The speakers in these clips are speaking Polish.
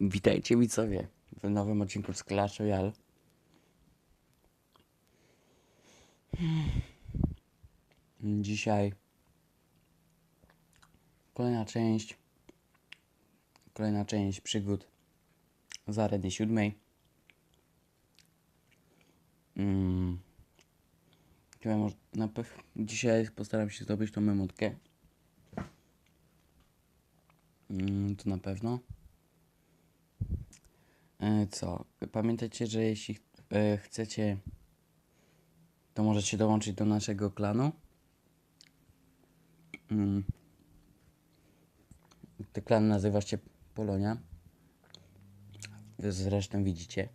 Witajcie widzowie w nowym odcinku z Clash Royale. Dzisiaj kolejna część kolejna część przygód z areny siódmej. Mm. Może- Na pew- Dzisiaj postaram się zdobyć tą memotkę. Mm, to na pewno. E, Co? Pamiętajcie, że jeśli e, chcecie, to możecie dołączyć do naszego klanu. Mm. Ten klan nazywa się Polonia. Zresztą widzicie.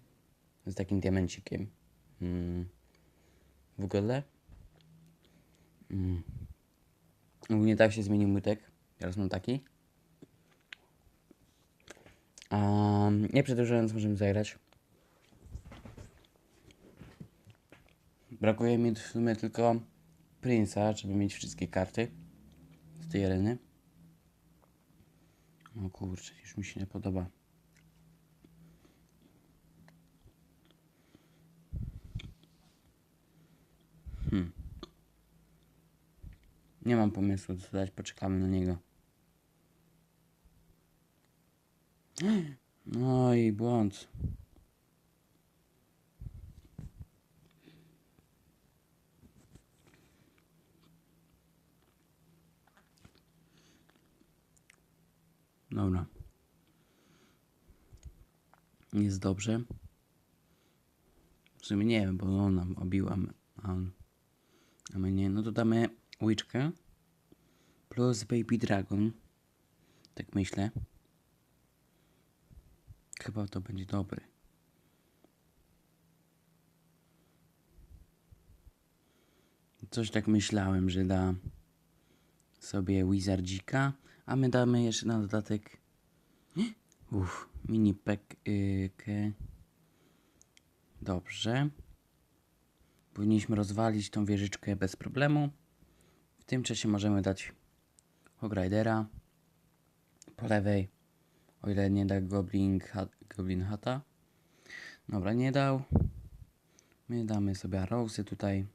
Z takim diamencikiem. Mm. W ogóle. Mm. Ogólnie tak się zmienił mytek. Teraz mam taki. A nie przedłużając, możemy zagrać. Brakuje mi w sumie tylko Prince'a, żeby mieć wszystkie karty z tej areny. O kurczę, już mi się nie podoba. Hmm. Nie mam pomysłu, co dać, poczekamy na niego. No i błąd. Dobra. Jest dobrze. W sumie nie wiem, bo ona obiła, a, on, a my nie. No to damy łyczkę plus Baby Dragon. Tak myślę. Chyba to będzie dobry. Coś tak myślałem, że da sobie Wizardzika, a my damy jeszcze na dodatek uff, mini pekę. Dobrze. Powinniśmy rozwalić tą wieżyczkę bez problemu. W tym czasie możemy dać Hogridera po lewej. O ile nie da Goblin, hat, Goblin Hata. Dobra, nie dał. My damy sobie Arrowsy tutaj,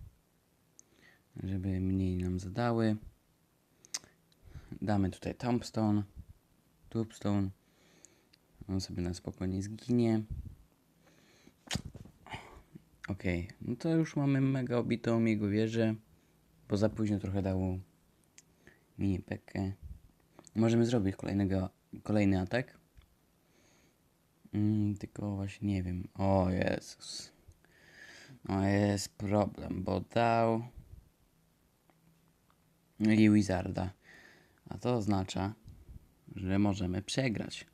żeby mniej nam zadały. Damy tutaj Tombstone, Tombstone. On sobie na spokojnie zginie. Okej, no to już mamy mega obitą jego wieżę, bo za późno trochę dało mini pekę. Możemy zrobić kolejnego, kolejny atak. Mm, tylko właśnie nie wiem. O Jezus. No jest problem, bo dał i Wizarda. A to oznacza, że możemy przegrać.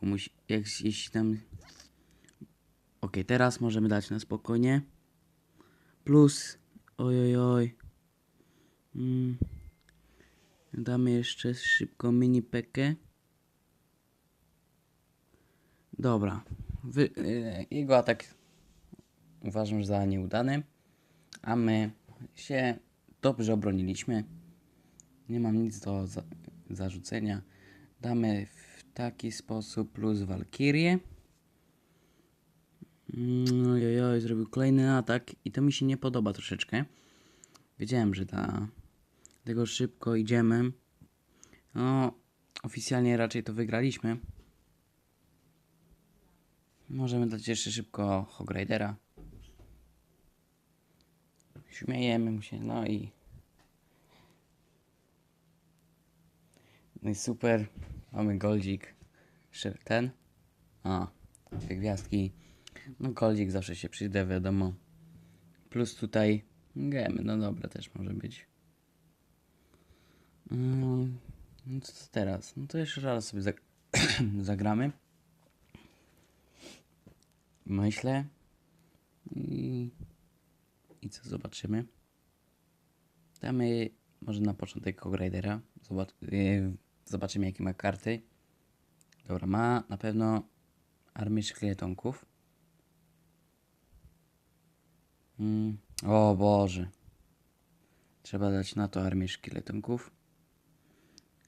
Bo musi, jak, jeśli tam... Ok, teraz możemy dać na spokojnie. Plus, oj, oj, oj. Mm. Damy jeszcze szybko mini pekę. Dobra. Wy, e, jego atak uważam za nieudany. A my się dobrze obroniliśmy. Nie mam nic do za, zarzucenia. Damy w taki sposób plus Walkirię. Mm, Ojoj, oj, zrobił kolejny atak i to mi się nie podoba troszeczkę. Wiedziałem, że da. Tego szybko idziemy. No, oficjalnie raczej to wygraliśmy. Możemy dać jeszcze szybko Hogridera. Śmiejemy mu się, no i... No i super. Mamy goldzik. Ten. A, te gwiazdki. No goldzik zawsze się przyda, wiadomo. Plus tutaj gemy, no dobra, też może być. Mm, no co teraz? No to jeszcze raz sobie zag zagramy. Myślę. I, I co zobaczymy? Damy może na początek Hogridera. Zobacz, yy, zobaczymy jakie ma karty. Dobra, ma na pewno armię szkieletonków. Mm. O Boże. Trzeba dać na to armię szkieletonków.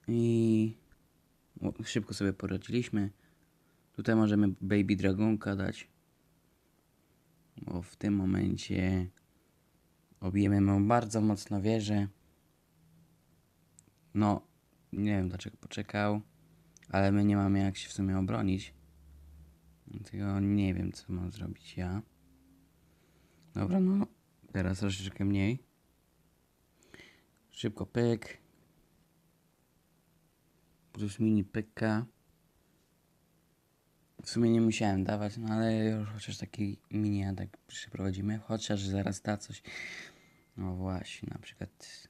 I szybko sobie poradziliśmy. Tutaj możemy Baby Dragonka dać. Bo w tym momencie obijemy mu bardzo mocno wieżę. No, nie wiem dlaczego poczekał, ale my nie mamy jak się w sumie obronić. Dlatego nie wiem co mam zrobić ja. Dobra, no teraz troszeczkę mniej. Szybko pyk. Plus mini pyka. W sumie nie musiałem dawać, no ale już chociaż taki mini atak przeprowadzimy. Chociaż zaraz da coś. No właśnie, na przykład.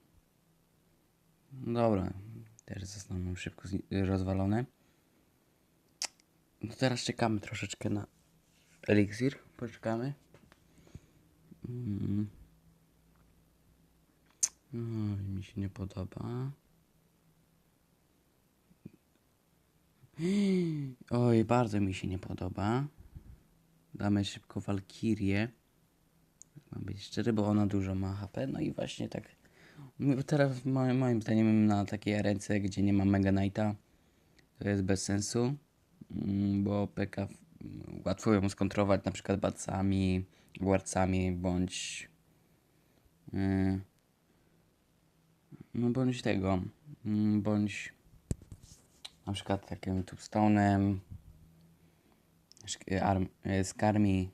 Dobra, też zostaną szybko rozwalone. No teraz czekamy troszeczkę na eliksir. Poczekamy. Mm. No, mi się nie podoba. Oj, bardzo mi się nie podoba. Damy szybko Walkirię. Mam być szczery, bo ona dużo ma HP. No i właśnie tak. m- Teraz moim, zdaniem na takiej ręce, gdzie nie ma Mega Knighta, to jest bez sensu. Mm, Bo PK łatwo ją skontrować na przykład bacami, wardcami bądź. Yy, no bądź tego. mm, Bądź na przykład takim Tubstone'em, e, skarmi.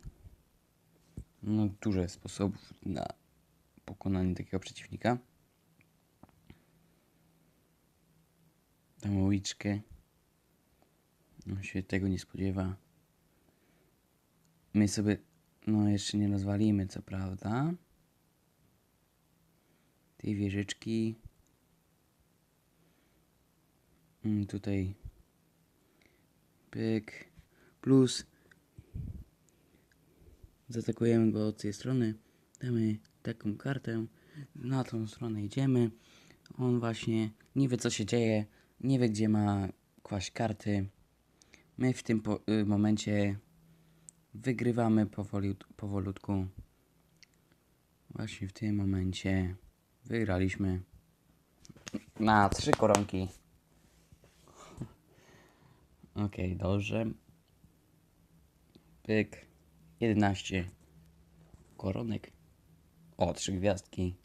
No dużo sposobów na pokonanie takiego przeciwnika. Damy uliczkę. Się tego nie spodziewa. My sobie, no jeszcze nie rozwalimy, co prawda. Tej wieżyczki. Mm, Tutaj. Pyk. Plus. Zaatakujemy go od tej strony. Damy taką kartę. Na tą stronę idziemy. On właśnie nie wie co się dzieje. Nie wie gdzie ma kłaść karty. My w tym y, momencie wygrywamy powoli, powolutku. Właśnie w tym momencie wygraliśmy na trzy koronki Okej, dobrze. Pyk. 11 koronek. O, trzy gwiazdki.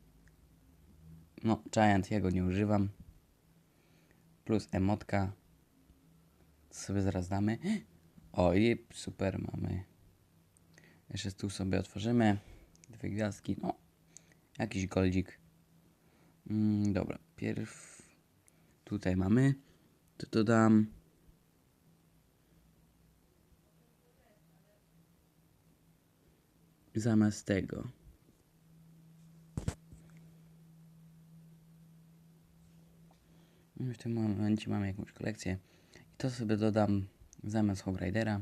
No, Giant jego nie używam. Plus emotka. Co sobie zaraz damy. O, i super mamy. Jeszcze tu sobie otworzymy. Dwie gwiazdki. No, jakiś goldzik. Mm, dobra, pierw tutaj mamy. To dodam. Zamiast tego. W tym momencie mamy jakąś kolekcję. I to sobie dodam zamiast Hog Ridera.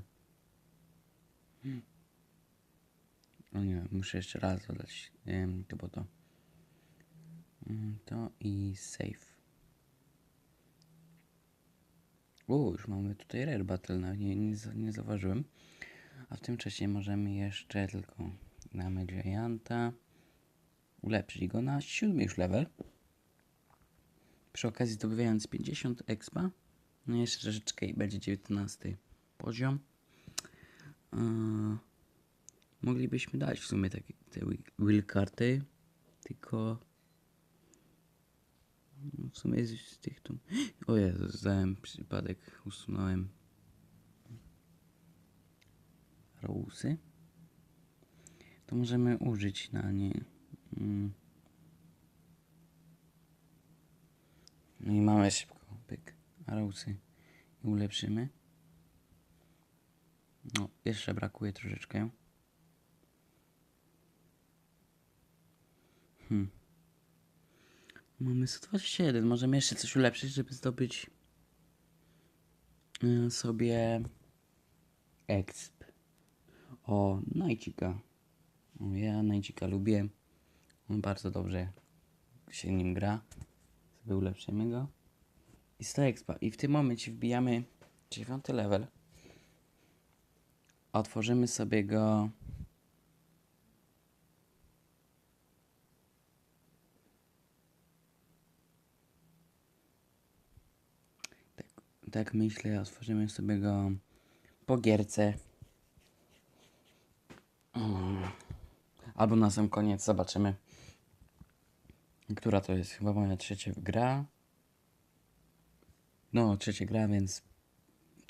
Hmm. O nie, muszę jeszcze raz dodać to bo to. Mm, To i save. O, już mamy tutaj Rare Battle, nawet nie, nie, nie zauważyłem. A w tym czasie możemy jeszcze tylko damy Gianta, ulepszyć go na siódmy już level. Przy okazji zdobywając 50 expa. No jeszcze troszeczkę i będzie 19 poziom. Eee, moglibyśmy dać w sumie takie te wi- will karty, tylko no, w sumie z tych tu... O Jezu, zdałem przypadek, usunąłem Rousy. To możemy użyć na nie. Mm. No i mamy szybko. Pyk. Rousy. I ulepszymy. No, jeszcze brakuje troszeczkę. Hmm. Mamy 121. Możemy jeszcze coś ulepszyć, żeby zdobyć y, sobie exp. O, Najcika. Ja Najcika lubię. Bardzo dobrze się nim gra. Sobie ulepszymy go. I 100 expa. I w tym momencie wbijamy dziewiąty level. Otworzymy sobie go. Tak, tak myślę, otworzymy sobie go po gierce. Mm. Albo na sam koniec zobaczymy. Która to jest? Chyba moja trzecia gra. No, trzecia gra, więc.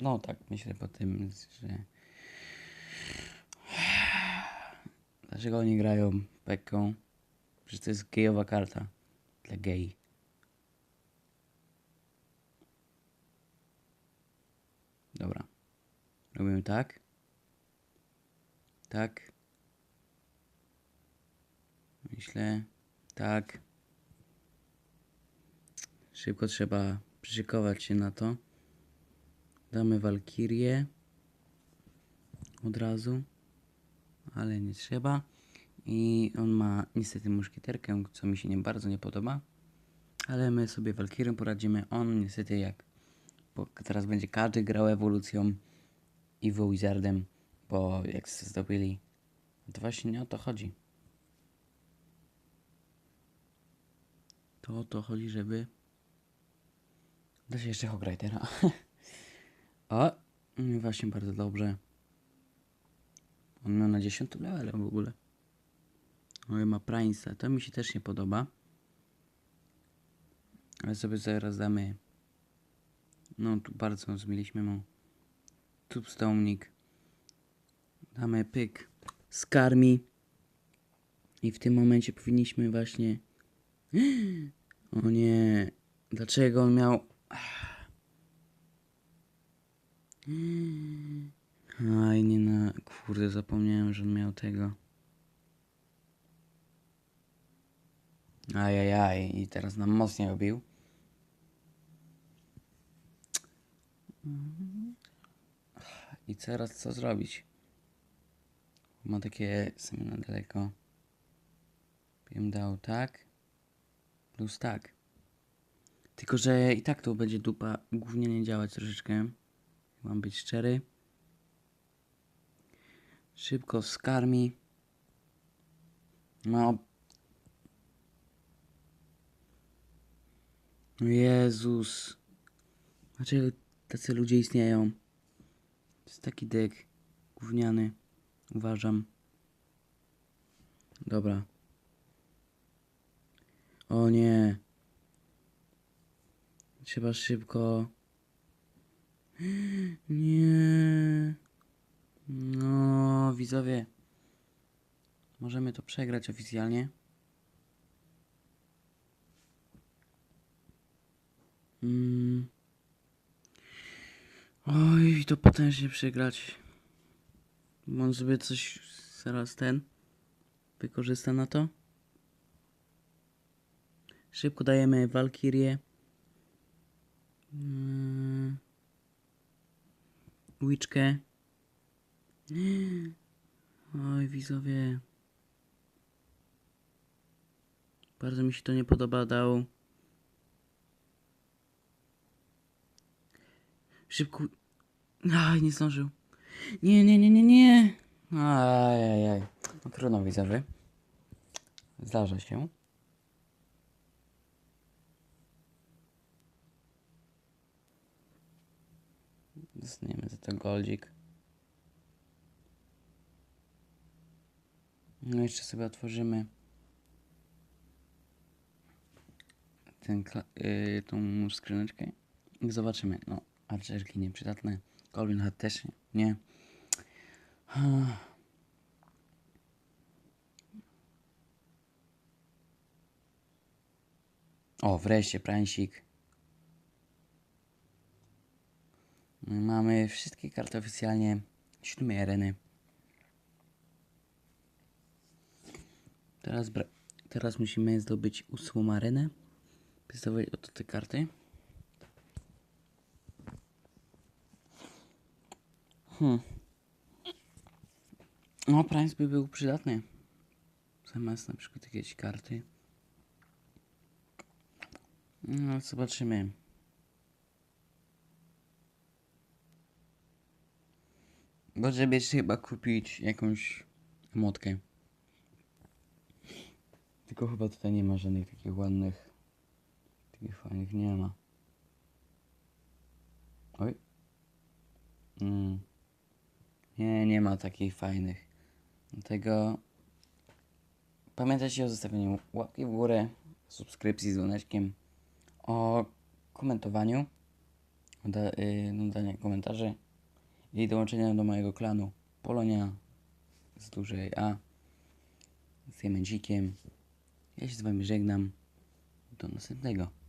No tak, myślę po tym, że. Dlaczego oni grają Pekką? Przecież to jest gejowa karta. Dla gej. Dobra. Robimy tak. Tak. Myślę. Tak. Szybko trzeba przyszykować się na to. Damy walkirię. Od razu. Ale nie trzeba. I on ma niestety muszkieterkę, co mi się nie bardzo nie podoba. Ale my sobie walkirią poradzimy. On niestety jak teraz będzie każdy grał ewolucją i Wizardem, bo jak zdobyli, to właśnie nie o to chodzi. To o to chodzi, żeby dać jeszcze Hogridera. o, no właśnie bardzo dobrze. On miał na 10 levelu w ogóle. No i ma Prince'a, to mi się też nie podoba. Ale sobie zaraz damy no tu bardzo zmieliśmy mu. Tubstołnik. Damy pyk. Skarmi. I w tym momencie powinniśmy właśnie... O nie. Dlaczego on miał... Aj, nie na... Kurde, zapomniałem, że on miał tego. Ajajaj. I teraz nam mocniej obił. I teraz co zrobić? Ma takie na daleko. Bym dał tak. Plus tak. Tylko, że i tak to będzie dupa głównie nie działać troszeczkę. Mam być szczery. Szybko skarmi. No. Jezus. Dlaczego tacy ludzie istnieją? To jest taki dek gówniany. Uważam. Dobra. O nie. Trzeba szybko. Nie. No, widzowie. Możemy to przegrać oficjalnie. Mm. Oj, to potężnie przegrać. On sobie coś zaraz ten wykorzysta na to. Szybko dajemy Walkirię. Mm. Łyczkę. Oj, widzowie. Bardzo mi się to nie podoba, dał. Szybko. Aj, nie zdążył. Nie, nie, nie, nie, nie. Ajajaj. No trudno widzowie. Zdarza się. Dostaniemy za to goldzik. No jeszcze sobie otworzymy ten, yy, tą skrzyneczkę i zobaczymy. No, archerki nieprzydatne. Goblin Hat też nie. O, wreszcie prańsik. Mamy wszystkie karty oficjalnie siódmej areny. Teraz, teraz musimy zdobyć ósmą arenę. Zdobyć oto te karty. Hmm. No, Price by był przydatny. Zamiast na przykład jakieś karty. No, zobaczymy. Bo żeby chyba kupić jakąś motkę. Tylko chyba tutaj nie ma żadnych takich ładnych, takich fajnych nie ma. Oj. Mm. Nie, nie ma takich fajnych. Dlatego pamiętajcie o zostawieniu łapki w górę, subskrypcji z dzwoneczkiem, o komentowaniu, o da, dodania komentarzy i dołączenia do mojego klanu Polonia z dużej A z Jemencikiem. Ja się z wami żegnam. Do następnego.